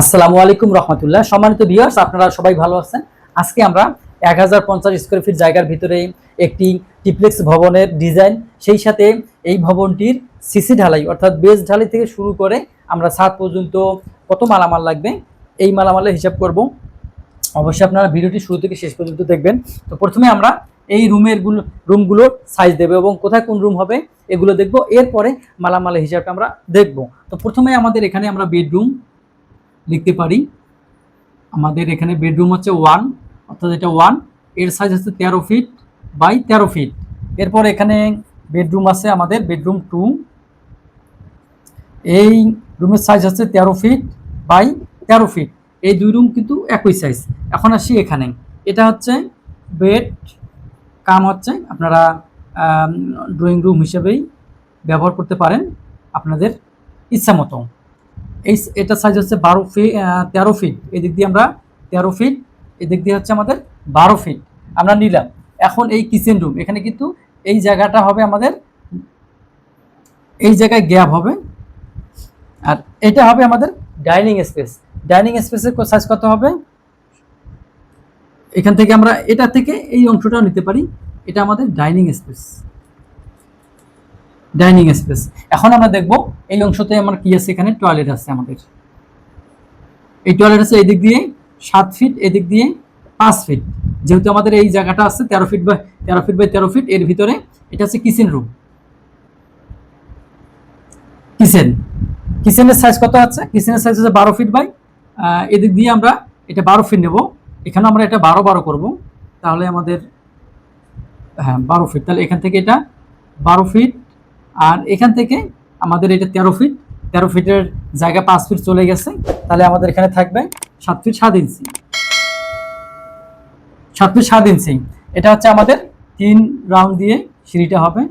আসসালামু আলাইকুম রহমতুল্লাহ। সম্মানিত ভিউয়ার্স আপনারা সবাই ভালো আছেন? আজকে আমরা এক হাজার পঞ্চাশ স্কোয়ার ফিট জায়গার ভিতরে একটি টিপ্লেক্স ভবনের ডিজাইন সেই সাথে এই ভবনটির সিসি ঢালাই, অর্থাৎ বেস ঢালাই থেকে শুরু করে আমরা ছাদ পর্যন্ত কত মালামাল লাগবে, এই মালামালের হিসাব করব। অবশ্যই আপনারা ভিডিওটি শুরু থেকে শেষ পর্যন্ত দেখবেন। তো প্রথমে আমরা এই রুমেরগুলো, রুমগুলোর সাইজ দেবো এবং কোথায় কোন রুম হবে, এগুলো দেখব। এরপরে মালামালের হিসাবটা আমরা দেখব। তো প্রথমে আমাদের এখানে আমরা বেডরুম লিখতে পারি। আমাদের এখানে বেডরুম হচ্ছে ওয়ান অর্থাৎ এটা ওয়ানের সাইজ হচ্ছে তেরো ফিট বাই তেরো ফিট এরপর এখানে বেডরুম আছে আমাদের বেডরুম টু এই রুমের সাইজ হচ্ছে তেরো ফিট বাই তেরো ফিট এই দুই রুম কিন্তু একই সাইজ এখন আসি এখানে। এটা হচ্ছে বেড কাম হচ্ছে, আপনারা ড্রয়িং রুম হিসেবেই ব্যবহার করতে পারেন, আপনাদের ইচ্ছা মতো। এই এটা সাইজ হচ্ছে বারো ফিট তেরো ফিট এদিক দিয়ে আমরা তেরো ফিট এদিক দিয়ে হচ্ছে আমাদের বারো ফিট আমরা নিলাম। এখন এই কিচেন রুম এখানে কিন্তু এই জায়গাটা হবে আমাদের, এই জায়গায় গ্যাপ হবে। আর এটা হবে আমাদের ডাইনিং স্পেস ডাইনিং স্পেসের সাইজ কত হবে? এখান থেকে আমরা, এটা থেকে এই অংশটাও নিতে পারি। এটা আমাদের ডাইনিং স্পেস ডাইনিং স্পেস। এখন আমরা দেখব এই অংশতে আমার কি আছে এখানে? টয়লেট আছে আমাদের। এই টয়লেট আছে এদিক দিক দিয়ে সাত ফিট, এদিক দিয়ে পাঁচ ফিট। যেহেতু আমাদের এই জায়গাটা আছে তেরো ফিট বাই তেরো ফিট বাই তেরো ফিট, এর ভিতরে এটা হচ্ছে কিচেন রুম কিচেন কিচেনের সাইজ কত আছে? কিচেনের সাইজ হচ্ছে বারো ফিট বাই এদিক দিয়ে আমরা এটা বারো ফিট নেব। এখানে আমরা এটা বারো বারো করব। তাহলে আমাদের হ্যাঁ বারো ফিট। তাহলে এখান থেকে এটা বারো ফিট আর এখান থেকে আমাদের এটা তেরো ফিট তেরো ফিটের জায়গা পাঁচ ফিট চলে গেছে। তাহলে আমাদের এখানে থাকবে সাত ফিট সাত ইঞ্চি সাত ফিট সাত ইঞ্চি এটা হচ্ছে আমাদের তিন রাউন্ড দিয়ে সিঁড়িটা হবে।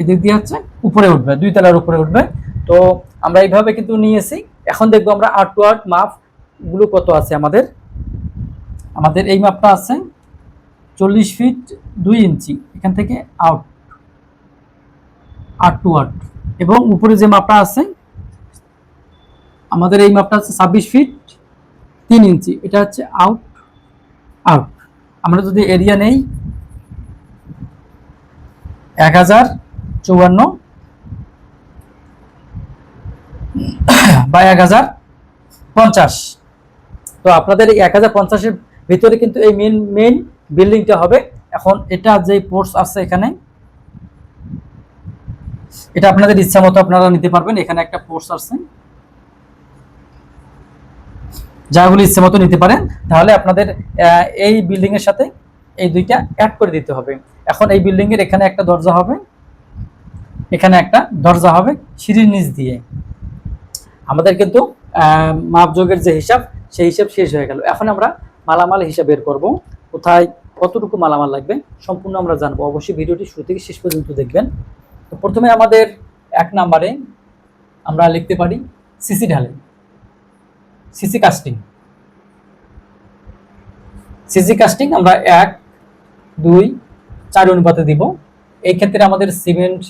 এদিক দিয়ে হচ্ছে উপরে উঠবে, দুই তলার উপরে উঠবে। তো আমরা এইভাবে কিন্তু নিয়েছি। এখন দেখব আমরা আর্ট টু আর্ট মাপগুলো কত আছে আমাদের। আমাদের এই মাপটা আছে চল্লিশ ফিট দুই ইঞ্চি এখান থেকে আউট আট টু আট এবং উপরে যে মাপটা আছে, আমাদের এই মাপটা আছে ছাব্বিশ ফিট তিন ইঞ্চি। এটা হচ্ছে আউট আউট আমরা যদি এরিয়া নেই, এক হাজার চৌয়ান্ন বা এক হাজার পঞ্চাশ। তো আপনাদের এই এক হাজার পঞ্চাশের ভিতরে কিন্তু এই মেন মেন বিল্ডিংটা হবে। এখন এটা যে পোর্টস আছে এখানে এটা আপনাদের ইচ্ছা মতো আপনারা নিতে পারবেন, এখানে একটা পোর্টস আছে। যাগুলো ইচ্ছে মতো নিতে পারেন, তাহলে আপনাদের এই বিল্ডিং এর সাথে এই দুইটা অ্যাড করে দিতে হবে। এখন এই বিল্ডিং এর এখানে একটা দরজা হবে, এখানে একটা দরজা হবে সিঁড়ির নিচ দিয়ে। আমাদের কিন্তু মাপযোগের যে হিসাব, সেই হিসাব শেষ হয়ে গেল। এখন আমরা মালামাল হিসাব বের করব, কোথায় কতটুকু মালামাল লাগবে, সম্পূর্ণ আমরা জানব। অবশ্যই ভিডিওটি শুরু থেকে শেষ পর্যন্ত দেখবেন। তো প্রথমে আমাদের এক নাম্বারে আমরা লিখতে পারি সিসি ঢালাই সিসি কাস্টিং সিসি কাস্টিং আমরা এক, দুই, চার অনুপাতে দিব। এই ক্ষেত্রে আমাদের সিমেন্ট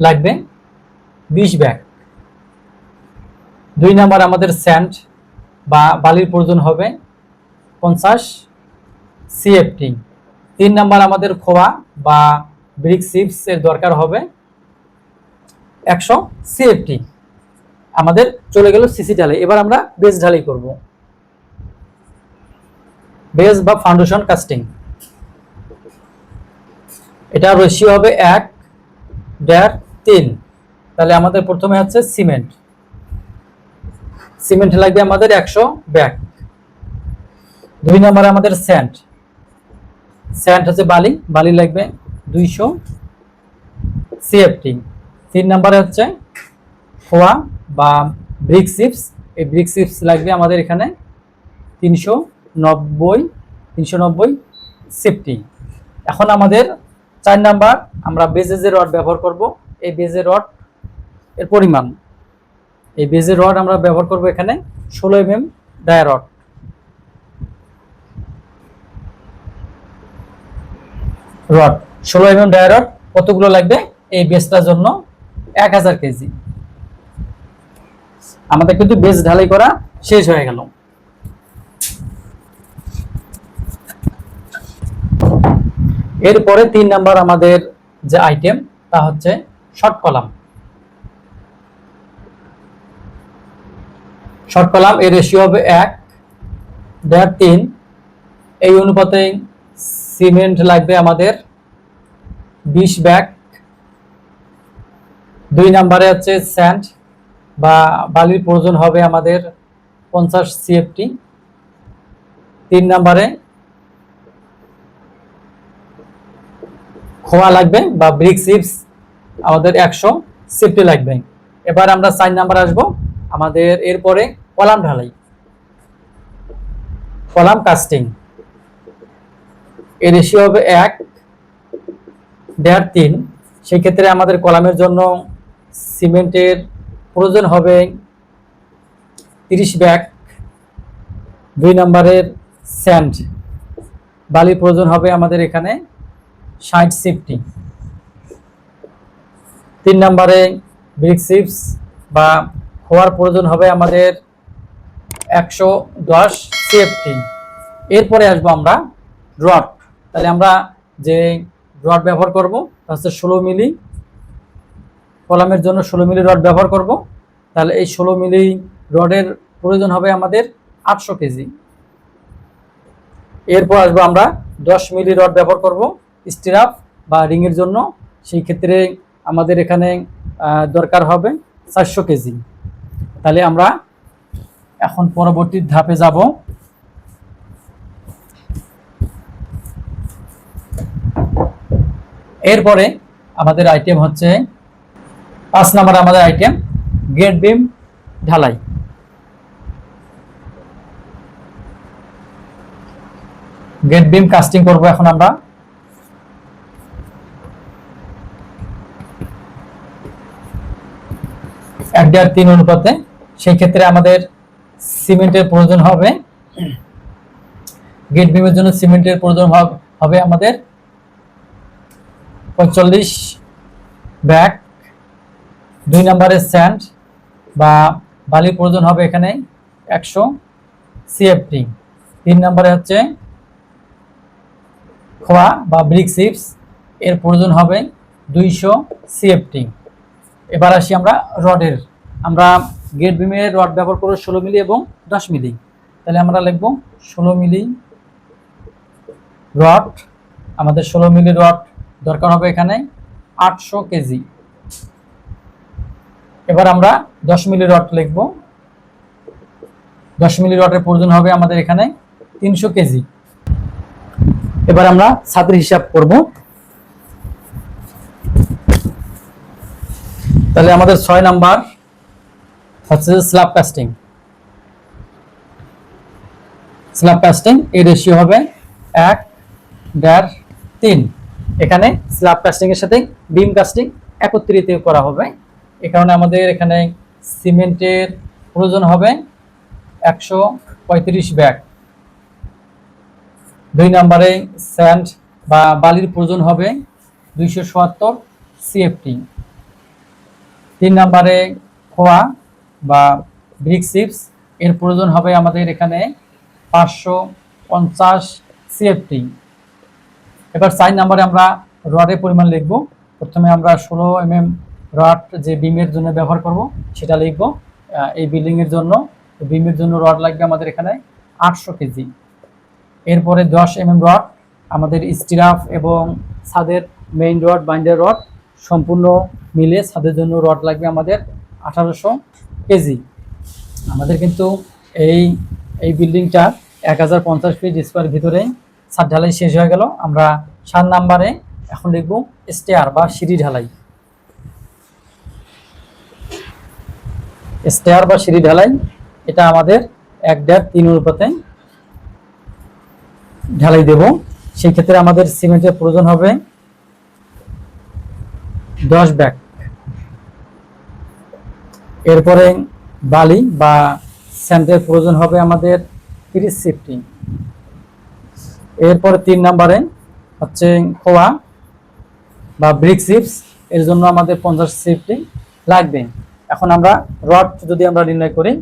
লাগবে বিশ ব্যাগ। দুই নাম্বার আমাদের স্যান্ড বা বালির প্রয়োজন হবে পঞ্চাশ সিএফটি তিন নাম্বার আমাদের খোয়া বা ব্রিক চিপস এর দরকার হবে একশো সিএফটি আমাদের চলে গেল সিসি ঢালাই। এবার আমরা বেস ঢালাই করব। বেস বা ফাউন্ডেশন কাস্টিং এটা রেশিও হবে এক, দেড়, তিন। তাহলে আমাদের প্রথমে হচ্ছে সিমেন্ট সিমেন্ট লাগবে আমাদের একশো ব্যাগ দুই নম্বরে আমাদের স্যান্ড স্যান্ড হচ্ছে বালি। বালি লাগবে দুইশো সিএফটি তিন নম্বরে হচ্ছে খোয়া বা ব্রিক চিপস এই ব্রিক চিপস লাগবে আমাদের এখানে তিনশো নব্বই তিনশো নব্বই সেফটি এখন আমাদের চার নাম্বার আমরা বেজেজের রড ব্যবহার করব, এই বেজের রড এর পরিমাণ। এই বেজের রড আমরা ব্যবহার করব এখানে ষোলো M M dia rod rod ষোলো এম এম ডায়া কতগুলো লাগবে? এই বেসটার জন্য এক হাজার কেজি। আমাদের কিন্তু বেস ঢালাই করা শেষ হয়ে গেল। এরপরে তিন নাম্বার আমাদের যে আইটেম তা হচ্ছে শর্ট কলাম শর্ট কলাম এর রেশিও হবে এক দেড় তিন। এই অনুপাতে সিমেন্ট লাগবে আমাদের বিশ ব্যাগ। দুই নাম্বারে হচ্ছে স্যান্ড বা বালির প্রয়োজন হবে আমাদের পঞ্চাশ সিএফটি। তিন নাম্বারে খোয়া লাগবে বা ব্রিক চিপস আমাদের একশো সিফটি লাগবে। এবার আমরা চার নাম্বার আসব আমাদের এরপরে কলাম ঢালাই। Column casting. এর রেশিও হবে এক দেড় তিন সেই ক্ষেত্রে আমাদের কলামের জন্য সিমেন্টের প্রয়োজন হবে তিরিশ ব্যাগ, দুই নম্বরের স্যান্ড। বালির প্রয়োজন হবে আমাদের এখানে ষাট সিফটি। তিন নম্বরে ব্রিক চিপস বা হওয়ার প্রয়োজন হবে আমাদের একশো দশ সিএফটি এরপরে আসব আমরা রড। তাহলে আমরা যে রড ব্যবহার করব হচ্ছে ষোলো মিলি। কলামের জন্য ষোলো মিলি রড ব্যবহার করব। তাহলে এই ষোলো মিলি রডের প্রয়োজন হবে আমাদের আটশো কেজি। এরপর আসব আমরা দশ মিলি রড ব্যবহার করব স্টিরাপ বা রিংয়ের জন্য। সেই ক্ষেত্রে আমাদের এখানে দরকার হবে চারশো কেজি। তাহলে আমরা এখন পরবর্তী ধাপে যাব। এরপরে আমাদের আইটেম হচ্ছে পাঁচ নাম্বার আমাদের আইটেম গেট বিম ঢালাই। গেট বিম কাস্টিং করব এখন আমরা। এক দেড় তিন অনুপাতে সেই ক্ষেত্রে আমাদের সিমেন্টের প্রয়োজন হবে। গেট বিমের জন্য সিমেন্টের প্রয়োজন হবে আমাদের পঁয়তাল্লিশ ব্যাগ, দুই নম্বরের স্যান্ড বা বালির প্রয়োজন হবে এখানে একশো সিএফটি। তিন নম্বরে হচ্ছে খোয়া বা ব্রিক চিপস, এর প্রয়োজন হবে দুইশো সিএফটি। এবার আসি আমরা রডের। আমরা গেট বিমের রড ব্যবহার করব ষোলো মিলি এবং দশ মিলি। তাহলে আমরা লিখব ষোলো মিলি রড, আমাদের ষোলো মিলি রড দরকার হবে এখানে আটশো কেজি। এবার আমরা দশ মিলি রড লিখব। দশ মিলি রডের প্রয়োজন হবে আমাদের এখানে তিনশো কেজি। এবার আমরা ছাত্রী হিসাব করব। তাহলে আমাদের ছয় নাম্বার হচ্ছে স্ল্যাব কাস্টিং স্ল্যাব কাস্টিং এই রেশিও হবে এক, দেড়, তিন। এখানে স্ল্যাব কাস্টিং এর সাথে বিম কাস্টিং একত্রিত করা হবে। এ কারণে আমাদের এখানে সিমেন্টের প্রয়োজন হবে একশো পঁয়ত্রিশ ব্যাগ। দুই নম্বরে স্যান্ড বা বালির প্রয়োজন হবে দুইশো চুয়াত্তর সিএফটি তিন নম্বরে খোয়া বা ব্রিক চিপস এর প্রয়োজন হবে আমাদের এখানে পাঁচশো পঞ্চাশ সিএফটি এবার চার নাম্বারে আমরা রডের পরিমাণ লিখব। প্রথমে আমরা ষোলো এম এম রড যে বিমের জন্য ব্যবহার করব, সেটা লিখব। এই বিল্ডিংয়ের জন্য বিমের জন্য রড লাগবে আমাদের এখানে আটশো কেজি। এরপরে দশ এম এম রড আমাদের স্টিরাফ এবং ছাদের মেইন রড বাইন্ডার রড সম্পূর্ণ মিলে ছাদের জন্য রড লাগবে আমাদের আঠারোশো কেজি। আমাদের কিন্তু এই এই বিল্ডিংটা এক হাজার পঞ্চাশ ফিট স্কোয়ার ভিতরে ছাদ ঢালাই শেষ হয়ে গেল। আমরা সাত নাম্বারে এখন লিখব স্টেয়ার বা সিঁড়ি ঢালাই। স্টেয়ার বা সিঁড়ি ঢালাই, এটা আমাদের এক দেড় তিন অনুপাতে ঢালাই দেব। সেই ক্ষেত্রে আমাদের সিমেন্টের প্রয়োজন হবে দশ ব্যাগ। এরপরে বালি বা স্যান্ডের প্রয়োজন হবে আমাদের তিরিশ সিফটি। এরপরে তিন নম্বরে হচ্ছে খোয়া বা ব্রিক চিপস, এর জন্য আমাদের পঞ্চাশ সিফটি লাগবে। এখন আমরা রড যদি আমরা নির্ণয় করি।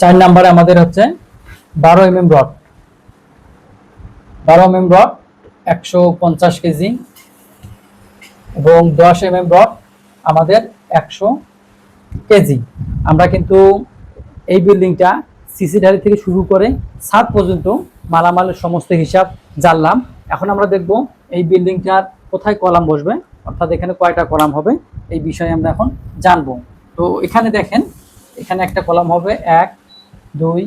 চার নাম্বারে আমাদের হচ্ছে বারো এম এম রড। বারো এম এম রড একশো পঞ্চাশ কেজি এবং দশ এম এম রড আমাদের একশো কেজি। আমরা কিন্তু এই বিল্ডিংটা সিসি ঢালি থেকে শুরু করে সাত পর্যন্ত মালামালের সমস্ত হিসাব জানলাম। এখন আমরা দেখব এই বিল্ডিংটার কোথায় কলাম বসবে, অর্থাৎ এখানে কয়টা কলাম হবে, এই বিষয়ে আমরা এখন জানব। তো এখানে দেখেন, এখানে একটা কলাম হবে এক, দুই,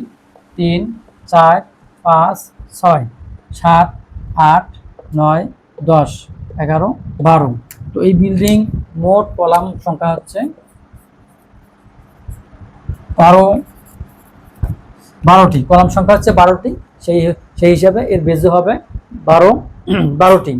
তিন, চার, পাঁচ, ছয়, সাত, আট, নয়, দশ, এগারো, বারো। তো এই বিল্ডিং মোট কলাম সংখ্যা হচ্ছে বারো বারোটি, কলাম সংখ্যা হচ্ছে বারোটি, সেই সেই হিসাবে এর বেজে হবে বারো, বারোটি।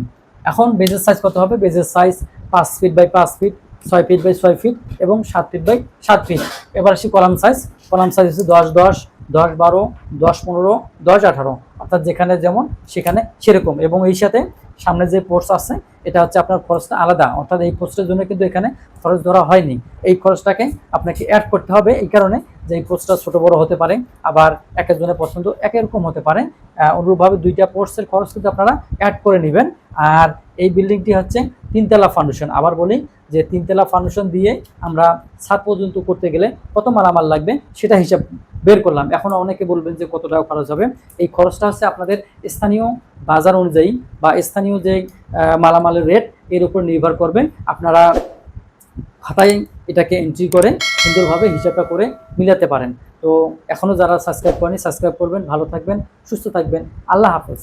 এখন বেজের সাইজ কত হবে? বেজের সাইজ পাঁচ ফিট বাই পাঁচ ফিট ছয় ফিট বাই ছয় ফিট এবং সাত ফিট বাই সাত ফিট এবার আসি কলাম সাইজ কলাম সাইজ হচ্ছে দশ দশ দশ বারো, দশ পনেরো, দশ আঠারো। অর্থাৎ যেখানে যেমন, সেখানে সেরকম। এবং এই সাথে সামনে যে পোস্ট আছে, এটা হচ্ছে আপনার খরচটা আলাদা। অর্থাৎ এই পোস্টের জন্য কিন্তু এখানে খরচ ধরা হয়নি। এই খরচটাকে আপনাকে অ্যাড করতে হবে। এই কারণে যে পোস্টটা ছোট বড় হতে পারে, আবার এক একজনের পছন্দ এক রকম হতে পারে। অনুরূপভাবে দুইটা পোস্টের খরচ কিন্তু আপনারা অ্যাড করে নেবেন। আর এই বিল্ডিংটি হচ্ছে তিনতলা ফাউন্ডেশন আবার বলি যে তিনতলা ফাউন্ডেশন দিয়ে আমরা ছাদ পর্যন্ত করতে গেলে কত মালামাল লাগবে সেটা হিসাব বের করলাম। এখন অনেকে বলবেন যে কত টাকা খরচ হবে। এই খরচটা হচ্ছে আপনাদের স্থানীয় বাজার অনুযায়ী বা স্থানীয় যে মালামালের রেট এর উপর নির্ভর করবে। আপনারা খাতায় এটাকে এন্ট্রি করে সুন্দরভাবে হিসাবটা করে মিলাতে পারেন। তো এখনও যারা সাবস্ক্রাইব করেনি সাবস্ক্রাইব করবেন, ভালো থাকবেন, সুস্থ থাকবেন। আল্লাহ হাফেজ।